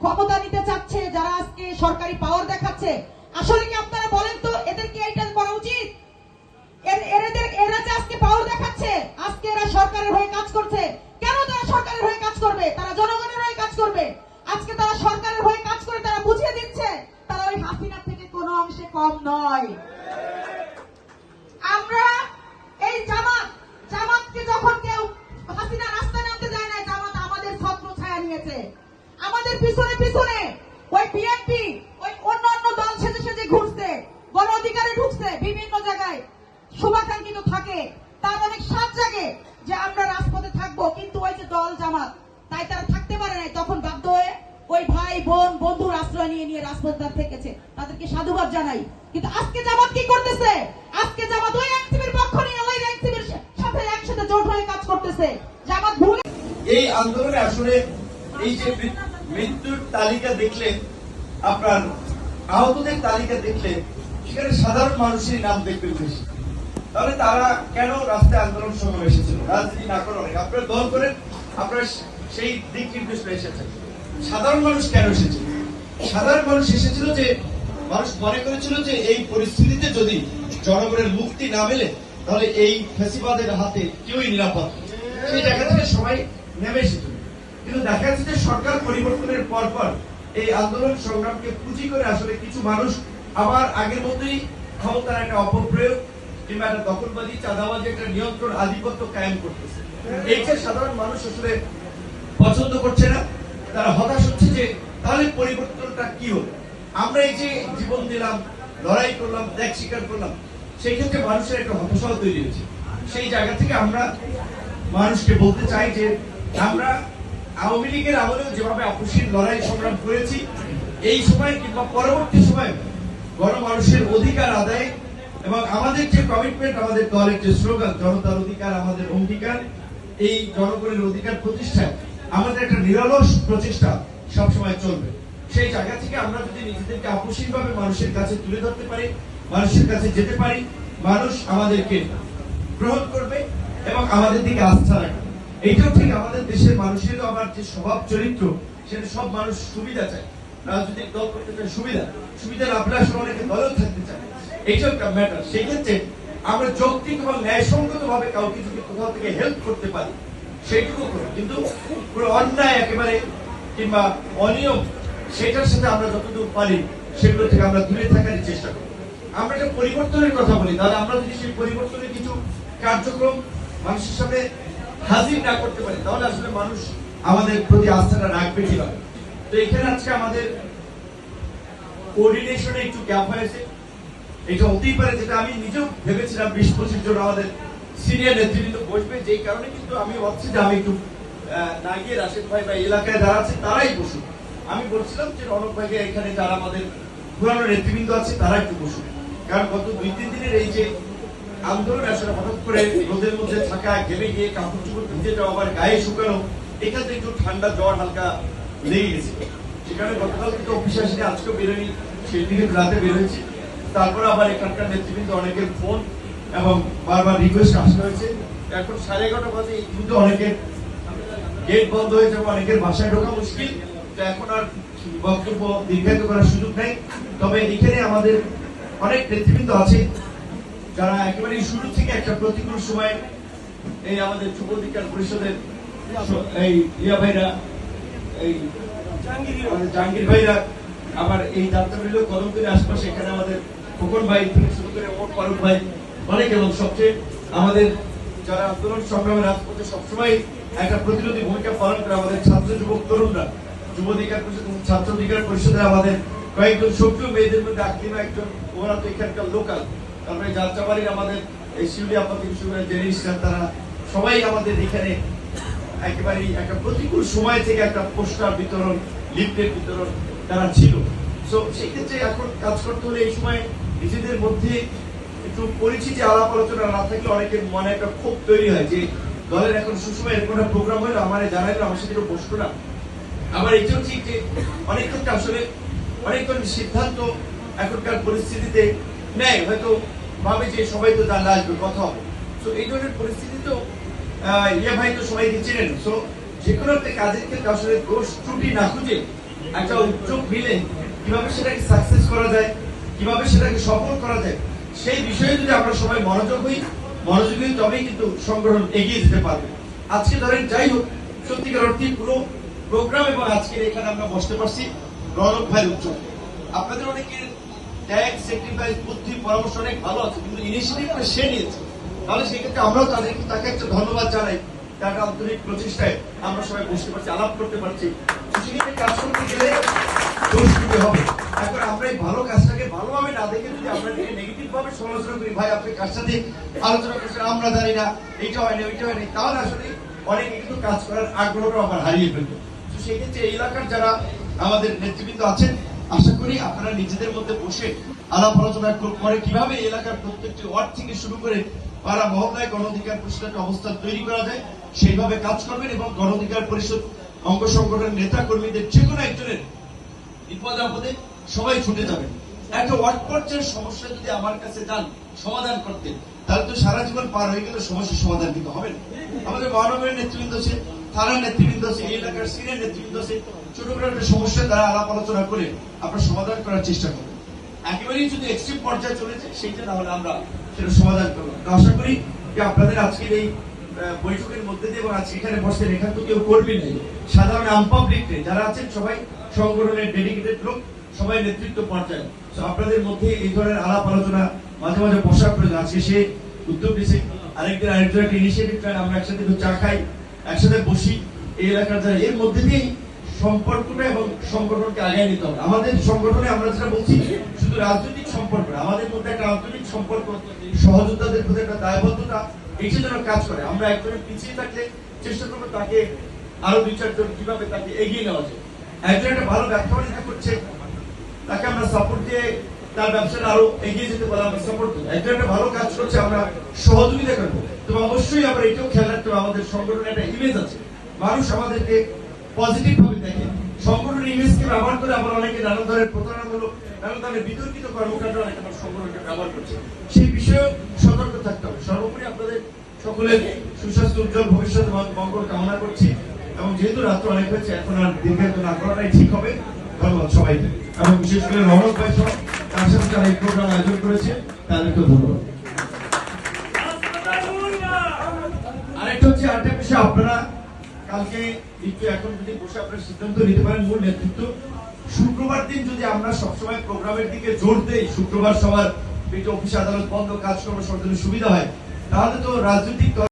ক্ষমতা নিতে চাচ্ছে, যারা আজকে সরকারি পাওয়ার দেখাচ্ছে। আসলে কি আপনারা বলেন তো, এদের কি এইটা করা উচিত? এরা যে আজকে পাওয়ার দেখাচ্ছে, আজকে এরা সরকারের হয়ে কাজ করছে। কেন তারা সরকারের হয়ে কাজ করবে? তারা জনগণের হয়ে কাজ করবে। আজকে তারা সরকারের হয়ে কাজ করে তারা বুঝিয়ে দিচ্ছে, তারা ওই হাসিনার থেকে কোনো অংশে কম নয় আমরা এই জামাত জামাতকে যখন কেউ হাসিনা রাস্তায় নামতে যায় না জামাত আমাদের ছত্র ছায়া নিয়েছে আমাদের পিছনে পিছনে ওই বিএনপি ওই অন্য অন্য দল সেজে সেজে ঘুরছে গণ অধিকারে ঢুকছে বিভিন্ন জায়গায় শুভাকাঙ্ক্ষিত থাকে তার অনেক সাত জাগে যে আমরা রাজপথে থাকব, কিন্তু ওই যে দল জামাত, তাই তারা থাকতে পারে নাই। তখন বাধ্য হয়ে ওই ভাই, বোন বন্ধুর আশ্রয় নিয়ে নিয়ে রাজপথে তারা থেকেছে। তাদেরকে সাধুবাদ জানাই। কিন্তু আজকে জামাত কি করতেছে? আজকে জামাত ওই এনসিবির পক্ষ নিয়ে ওই এনসিবির সাথে একসাথে জোট হয়ে কাজ করতেছে। জামাত ভুলে এই আন্দোলনে আসলে এই যে মৃত্যুর তালিকা দেখলে, আপনার আহতদের তালিকা দেখলে, সেখানে সাধারণ মানুষেরই নাম দেখবেন বেশি। তাহলে তারা কেন রাস্তায় আন্দোলন সংগ্রামে এসেছিল? রাজনীতি না করে অনেক। আপনারা দল করেন, আপনারা সেই দিক নির্দেশনা এসেছেন। সাধারণ মানুষ কেন এসেছিল? সাধারণ মানুষ এসেছিল যে, মানুষ মনে করেছিল যে এই পরিস্থিতিতে যদি জনগণের মুক্তি না মেলে, তাহলে এই ফেসিবাদের হাতে কেউই নিরাপদ সেই জায়গা থেকে সবাই নেমে এসেছিল। কিন্তু দেখা যাচ্ছে যে সরকার পরিবর্তনের পর পর এই আন্দোলন সংগ্রামকে পুঁজি করে আসলে কিছু মানুষ আবার আগের মতোই ক্ষমতার একটা অপপ্রয়োগ কিংবা একটা চাঁদাবাজি একটা নিয়ন্ত্রণ আধিপত্য কায়েম করতেছে। এইটা সাধারণ মানুষ আসলে পছন্দ করছে না। তারা হতাশ হচ্ছে যে, তাহলে পরিবর্তনটা কি আমরা এই যে জীবন দিলাম, লড়াই করলাম, ত্যাগ স্বীকার করলাম, সেই ক্ষেত্রে মানুষের একটা তৈরি হয়েছে। সেই জায়গা থেকে আমরা মানুষকে বলতে চাই যে, আমরা আওয়ামী লীগের আমলেও যেভাবে আপসীর লড়াই সংগ্রাম করেছি, এই সময় কিংবা পরবর্তী সময় গণমানুষের অধিকার আদায় এবং আমাদের যে কমিটমেন্ট আমাদের দলের যে স্লোগান, জনতার অধিকার, আমাদের অঙ্গীকার, এই জনগণের অধিকার প্রতিষ্ঠায় আমাদের একটা নিরলস প্রচেষ্টা সবসময় চলবে। সেই জায়গা থেকে আমরা যদি নিজেদেরকে আপসীন ভাবে মানুষের কাছে তুলে ধরতে পারি, মানুষের কাছে যেতে পারি, মানুষ আমাদেরকে গ্রহণ করবে এবং আমাদের দিকে আস্থা রাখবে। এইটাও ঠিক আমাদের দেশের মানুষেরও আবার যে স্বভাব চরিত্র, সেটা সব মানুষ সুবিধা চায়। রাজনৈতিক দল করতে চায়, সুবিধা। সুবিধা না পেলে আসলে অনেকে দলেও থাকতে চায়। আমরা যৌক্তিক এবং ন্যায়সঙ্গত ভাবে কাউকে যদি কোথাও থেকে হেল্প করতে পারি, সেইটুকু করব কিন্তু অন্যায় একেবারে কিংবা অনিয়ম, সেটার সাথে আমরা যতদূর পারি সেগুলো থেকে আমরা দূরে থাকার চেষ্টা করব। আমরা একটা পরিবর্তনের কথা বলি, তাহলে আমরা যদি সেই পরিবর্তনের কিছু কার্যক্রম মানুষের সামনে হাজির না করতে পারি, তাহলে আসলে মানুষ আমাদের প্রতি আস্থাটা রাখবে কীভাবে? তো এখানে আজকে আমাদের কোঅর্ডিনেশনে একটু গ্যাপ হয়েছে। এটা হতেই পারে যেটা আমি নিজেও ভেবেছিলাম বিশ পঁচিশ জন আমাদের সিনিয়র নেতৃবৃন্দ বসবে, যেই কারণে কিন্তু আমি ভাবছি যে আমি একটু না গিয়ে রাশেদ ভাই বা এলাকায় যারা আছে তারাই বসুক। আমি বলছিলাম যে রনক ভাইকে এখানে যারা আমাদের পুরানো নেতৃবৃন্দ আছে তারা একটু বসুক। কারণ গত দুই তিন দিনের এই যে আন্দোলন আসলে হঠাৎ করে রোদের মধ্যে থাকা ঘেমে গিয়ে কাপড় চোপড় ভিজে যাওয়া, আবার গায়ে শুকানো, এখান একটু ঠান্ডা জ্বর হালকা লেগে গেছে। সেখানে গতকাল কিন্তু অফিসে আসলে আজকেও বেরোয়নি সেই দিকে রাতে বেরোয়েছি। তারপরে আবার এখানকার নেতৃবৃন্দ অনেকের ফোন এবং বারবার রিকোয়েস্ট আসতে হয়েছে। এখন সাড়ে এগারোটা বাজে কিন্তু অনেকের গেট বন্ধ হয়ে যাবে, অনেকের বাসায় ঢোকা মুশকিল। তো এখন আর বক্তব্য দীর্ঘায়িত করার সুযোগ নেই। তবে এখানে আমাদের অনেক নেতৃবৃন্দ আছে, যারা একেবারে শুরু থেকে একটা প্রতিকূল সময় এই আমাদের যুব অধিকার পরিষদের এই ইয়া ভাইরা, এই জাহাঙ্গীর ভাইরা আবার এই যাত্রা রইল কদমতলির আশপাশে এখানে আমাদের খোকন ভাই থেকে শুরু করে ওমর ফারুক ভাই, অনেক এবং সবচেয়ে আমাদের যারা আন্দোলন সংগ্রামের রাজপথে সবসময় একটা প্রতিরোধী ভূমিকা পালন করে আমাদের ছাত্র যুবক তরুণরা যুব অধিকার পরিষদ ছাত্র অধিকার পরিষদের আমাদের কয়েকজন সক্রিয় মেয়েদের মধ্যে আকলিমা একজন ওরা তো এখানকার লোকাল। তারপরে যাত্রাবাড়ির আমাদের এই শিউলি আপা থেকে শুরু করে জেনে তারা সবাই আমাদের এখানে একেবারেই একটা প্রতিকূল সময় থেকে একটা পোস্টার বিতরণ, লিফলেট বিতরণ তারা ছিল। তো সেই ক্ষেত্রে এখন কাজ করতে হলে এই সময় নিজেদের মধ্যে একটু পরিচিতি আলাপ আলোচনা না থাকলে অনেকের মনে একটা ক্ষোভ তৈরি হয় যে দলের এখন সুসময় এরকম একটা প্রোগ্রাম হলো আমার জানাইলো আমার সাথে বসতো না। আবার এটাও ঠিক যে অনেক ক্ষেত্রে আসলে অনেকজন সিদ্ধান্ত এখনকার পরিস্থিতিতে নেয় হয়তো ভাবে যে সবাই তো জানলে আসবে কথা হবে। তো এই ধরনের পরিস্থিতিতেও আহ, ইয়া ভাই তো সবাইকে চেনেন। সো যে কোনো একটা কাজের ক্ষেত্রে আসলে দোষ ত্রুটি না খুঁজে একটা উদ্যোগ মিলে কীভাবে সেটাকে সাকসেস করা যায় কীভাবে সেটাকে সফল করা যায় সেই বিষয়ে যদি আমরা সবাই মনোযোগ হই মনোযোগী হই, তবেই কিন্তু সংগঠন এগিয়ে যেতে পারবে। আজকে ধরেন যাই হোক সত্যিকার অর্থে পুরো প্রোগ্রাম এবং আজকের এখানে আমরা বসতে পারছি রনক ভাই উদ্যোগ আপনাদের অনেকের ত্যাগ স্যাক্রিফাইস বুদ্ধি পরামর্শ অনেক ভালো আছে কিন্তু ইনিশিয়েটিভটা সে নিয়েছে। তাহলে সেক্ষেত্রে আমরাও তাদের তাকে একটা ধন্যবাদ জানাই। তার আন্তরিক প্রচেষ্টায় আমরা সবাই বসতে পারছি, আলাপ করতে পারছি। কাজ করতে গেলে দোষ দিতে হবে। এখন আমরা এই ভালো কাজটাকে ভালোভাবে না দেখে যদি আমরা এটাকে নেগেটিভ ভাবে সমালোচনা করি, ভাই, আপনি আলোচনা করছেন, আমরা জানি না, এইটা হয় না ওইটা হয় না তাহলে আসলে অনেকে কিন্তু কাজ করার আগ্রহটা আবার হারিয়ে ফেলবে। তো সেই ক্ষেত্রে এলাকার যারা আমাদের নেতৃবৃন্দ আছেন, আশা করি আপনারা নিজেদের মধ্যে বসে আলাপ আলোচনা করে কীভাবে এলাকার প্রত্যেকটি ওয়ার্ড থেকে শুরু করে পাড়া মহল্লায় গণ অধিকার পরিষদের একটা অবস্থান তৈরি করা যায়, সেইভাবে কাজ করবেন এবং গণ অধিকার পরিষদ অঙ্গ সংগঠনের নেতা কর্মীদের যে কোনো একজনের বিপদ আপদে সবাই ছুটে যাবেন। একটা ওয়ার্ড পর্যায়ের সমস্যা যদি আমার কাছে যান, সমাধান করতে, তাহলে তো সারা জীবন পার হয়ে গেলে সমস্যার সমাধান হবে আমাদের মহানগরের নেতৃবৃন্দ আছে থানার নেতৃবৃন্দ আছে, এই এলাকার সিনিয়র নেতৃবৃন্দ আছে সমস্যা দ্বারা আলাপ আলোচনা করে আপনার সমাধান করার চেষ্টা করবেন। একেবারেই যদি এক্সট্রিম পর্যায়ে চলে যায়, সেইটা না আমরা সেটা সমাধান করব আশা করি যে আপনাদের আজকের এই বৈঠকের মধ্যে দিয়ে এবং আজকে এখানে বসেন এখানে তো কেউ করবে নেই, সাধারণ আনপাবলিক যারা আছেন সবাই সংগঠনের ডেডিকেটেড লোক, সবাই নেতৃত্ব পর্যায়ে। তো আপনাদের মধ্যে এই ধরনের আলাপ আলোচনা মাঝে মাঝে বসার প্রয়োজন। আজকে সে উদ্যোগ নিয়েছে আরেকদিন আরেকজন একটা ইনিশিয়েটিভ আমরা একসাথে চা খাই, একসাথে বসি, এই এলাকার যারা, এর মধ্যে দিয়েই সম্পর্কটা এবং সংগঠনকে আগায় নিতে হবে। আমাদের সংগঠনে আমরা যেটা বলছি, শুধু রাজনৈতিক সম্পর্ক আমাদের মধ্যে একটা আন্তরিক সম্পর্ক, সহযোদ্ধাদের প্রতি একটা দায়বদ্ধতা, এইটা যেন কাজ করে। আমরা একজনের পিছিয়ে থাকলে চেষ্টা করব তাকে আরও দুই চারজন কীভাবে তাকে এগিয়ে নেওয়া যায়। একজন একটা ভালো ব্যবসা বাণিজ্য করছে, তাকে আমরা সাপোর্ট দিয়ে তার ব্যবসাটা আরও এগিয়ে যেতে পারে আমরা সাপোর্ট দেবো একজন একটা ভালো কাজ করছে, আমরা সহযোগিতা করব। তবে অবশ্যই আমরা এটাও খেয়াল রাখতে হবে, আমাদের সংগঠনে একটা ইমেজ আছে। মানুষ আমাদেরকে পজিটিভ ভাবে দেখে। সংগঠনের ইমেজকে ব্যবহার করে আমরা অনেকে নানান ধরনের প্রতারণামূলক নানান ধরনের বিতর্কিত কর্মকাণ্ড অনেকে আমার সংগঠনকে ব্যবহার করছে। সেই বিষয়েও সতর্ক থাকতে হবে। সর্বোপরি আপনাদের সকলের সুস্বাস্থ্য, উজ্জ্বল ভবিষ্যৎ মঙ্গল কামনা করছি এবং যেহেতু রাত্র অনেক হয়েছে, এখন আর দীর্ঘায়িত না করাটাই ঠিক হবে। ধন্যবাদ সবাইকে। এবং বিশেষ করে রহমত ভাই সহ তার সাথে যারা এই প্রোগ্রাম আয়োজন করেছে তাদেরকে ধন্যবাদ। আরেকটা হচ্ছে আরেকটা বিষয়, আপনারা কালকে কিন্তু এখন যদি বসে আপনার সিদ্ধান্ত নিতে পারেন মূল নেতৃত্ব, শুক্রবার দিন যদি আমরা সবসময় প্রোগ্রামের দিকে জোর দেই, শুক্রবার সবার অফিস আদালত বন্ধ, কাজকর্ম জন্য সুবিধা হয়, তাহলে তো রাজনৈতিক